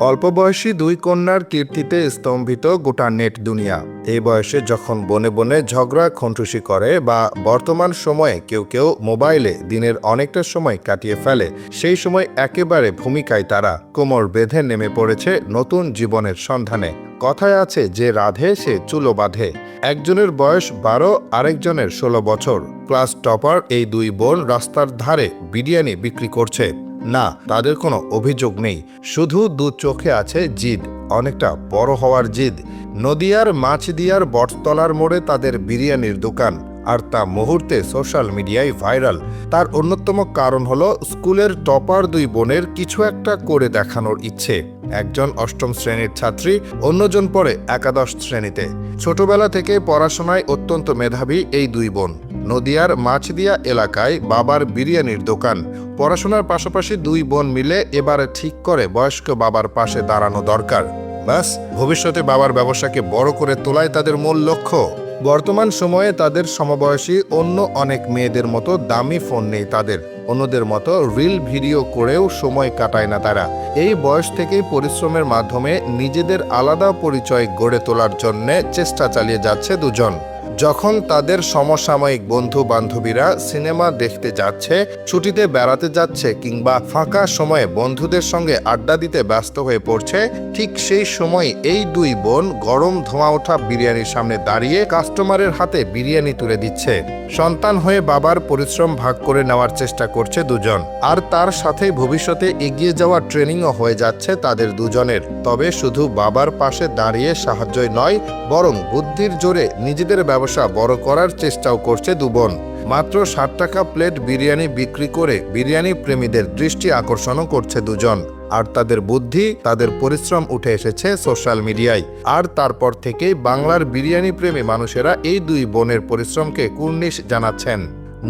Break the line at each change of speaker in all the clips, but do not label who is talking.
অল্প বয়সী দুই কন্যার কীর্তিতে স্তম্ভিত গোটা নেট দুনিয়া। এই বয়সে যখন বনে বনে ঝগড়া খন্টুসি করে বা বর্তমান সময়ে কেউ কেউ মোবাইলে দিনের অনেকটা সময় কাটিয়ে ফেলে, সেই সময় একেবারে ভূমিকায় তারা কোমর বেঁধে নেমে পড়েছে নতুন জীবনের সন্ধানে। কথায় আছে যে রাধে, সে চুলো বাঁধে। একজনের বয়স বারো, আরেকজনের ষোলো বছর। ক্লাস টপার এই দুই বোন রাস্তার ধারে বিরিয়ানি বিক্রি করছে। না, তাদের কোনো অভিযোগ নেই। শুধু দু চোখে আছে জিদ, অনেকটা বড় হওয়ার জিদ। নদিয়ার মাছদিয়ার বটতলার মোড়ে তাদের বিরিয়ানির দোকান, আর তা মুহূর্তে সোশ্যাল মিডিয়ায় ভাইরাল। তার অন্যতম কারণ হলো স্কুলের টপার দুই বোনের কিছু একটা করে দেখানোর ইচ্ছে। একজন অষ্টম শ্রেণির ছাত্রী, অন্যজন পড়ে একাদশ শ্রেণীতে। ছোটবেলা থেকে পড়াশোনায় অত্যন্ত মেধাবী এই দুই বোন। নদিয়ার মাছদিয়া এলাকায় বাবার বিরিয়ানির দোকান। পড়াশোনার পাশাপাশি দুই বোন মিলে এবার ঠিক করে বয়স্ক বাবার পাশে দাঁড়ানো দরকার। ব্যাস ভবিষ্যতে বাবার ব্যবসাকে বড় করে তোলাই তাদের মূল লক্ষ্য। বর্তমান সময়ে তাদের সমবয়সী অন্য অনেক মেয়েদের মতো দামি ফোন নেই তাদের। অন্যদের মতো রিল ভিডিও করেও সময় কাটায় না তারা। এই বয়স থেকেই পরিশ্রমের মাধ্যমে নিজেদের আলাদা পরিচয় গড়ে তোলার জন্য চেষ্টা চালিয়ে যাচ্ছে দুজন। যখন তাদের সমসাময়িক বন্ধু বান্ধবীরা সিনেমা দেখতে যাচ্ছে, ছুটিতে বেড়াতে যাচ্ছে কিংবা ফাঁকা সময়ে বন্ধুদের সঙ্গে আড্ডা দিতে ব্যস্ত হয়ে পড়ছে, ঠিক সেই সময় এই দুই বোন গরম ধোঁয়া ওঠা বিরিয়ানির সামনে দাঁড়িয়ে কাস্টমারের হাতে বিরিয়ানি তুলে দিচ্ছে। সন্তান হয়ে বাবার পরিশ্রম ভাগ করে নেওয়ার চেষ্টা করছে দুজন। আর তার সাথে ভবিষ্যতে এগিয়ে যাওয়ার ট্রেনিংও হয়ে যাচ্ছে তাদের দুজনের। তবে শুধু বাবার পাশে দাঁড়িয়ে সাহায্যই নয়, বরং বুদ্ধির জোরে নিজেদের ব্যবসা বড় করার চেষ্টাও করছে দুবোন মাত্র ষাট টাকা প্লেট বিরিয়ানি বিক্রি করে বিরিয়ানি প্রেমীদের দৃষ্টি আকর্ষণও করছে দুজন। আর তাদের বুদ্ধি, তাদের পরিশ্রম উঠে এসেছে সোশ্যাল মিডিয়ায়। আর তারপর থেকেই বাংলার বিরিয়ানি প্রেমী মানুষেরা এই দুই বোনের পরিশ্রমকে কুর্নিশ জানাচ্ছেন।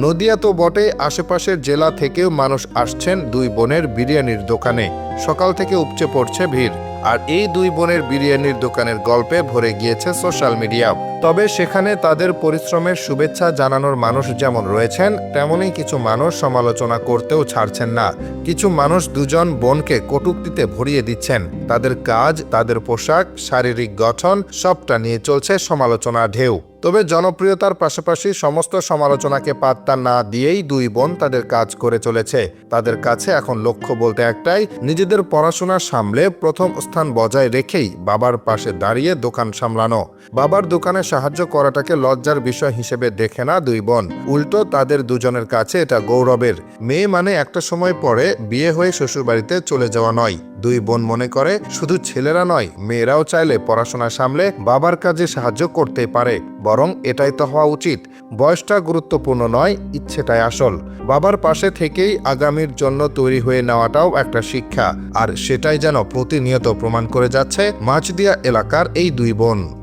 নদিয়া তো বটে, আশেপাশের জেলা থেকেও মানুষ আসছেন দুই বোনের বিরিয়ানির দোকানে। সকাল থেকে উপচে পড়ছে ভিড়। আর এই দুই বোনের বিরিয়ানির দোকানের গল্পে ভরে গিয়েছে সোশ্যাল মিডিয়া। তবে সেখানে তাদের পরিশ্রমের শুভেচ্ছা জানানোর মানুষ যেমন রয়েছেন, তেমনই কিছু মানুষ সমালোচনা করতেও ছাড়ছেন না। কিছু মানুষ দুজন বোনকে কটুক্তিতে ভরিয়ে দিচ্ছেন। তাদের কাজ, তাদের পোশাক, শারীরিক গঠন, সবটা নিয়ে চলছে সমালোচনা ঢেউ। তবে জনপ্রিয়তার পাশাপাশি সমস্ত সমালোচনাকে পাত্তা না দিয়েই দুই বোন তাদের কাজ করে চলেছে। তাদের কাছে এখন লক্ষ্য বলতে একটাই, নিজেদের পড়াশোনা সামলে প্রথম স্থান বজায় রেখেই বাবার পাশে দাঁড়িয়ে দোকান সামলানো। বাবার দোকানে সাহায্য করাটাকে লজ্জার বিষয় হিসেবে দেখে না দুই বোন। উল্টো তাদের দুজনের কাছে এটা গৌরবের। মেয়ে মানে একটা সময় পরে বিয়ে হয়ে শ্বশুরবাড়িতে চলে যাওয়া নয়। দুই বোন মনে করে, শুধু ছেলেরা নয়, মেয়েরাও চাইলে পড়াশোনা সামলে বাবার কাজে সাহায্য করতে পারে। বরং এটাই তো হওয়া উচিত। বয়সটা গুরুত্বপূর্ণ নয়, ইচ্ছেটাই আসল। বাবার পাশে থেকেই আগামীর জন্য তৈরি হয়ে নেওয়াটাও একটা শিক্ষা। আর সেটাই যেন প্রতিনিয়ত প্রমাণ করে যাচ্ছে মাছদিয়া এলাকার এই দুই বোন।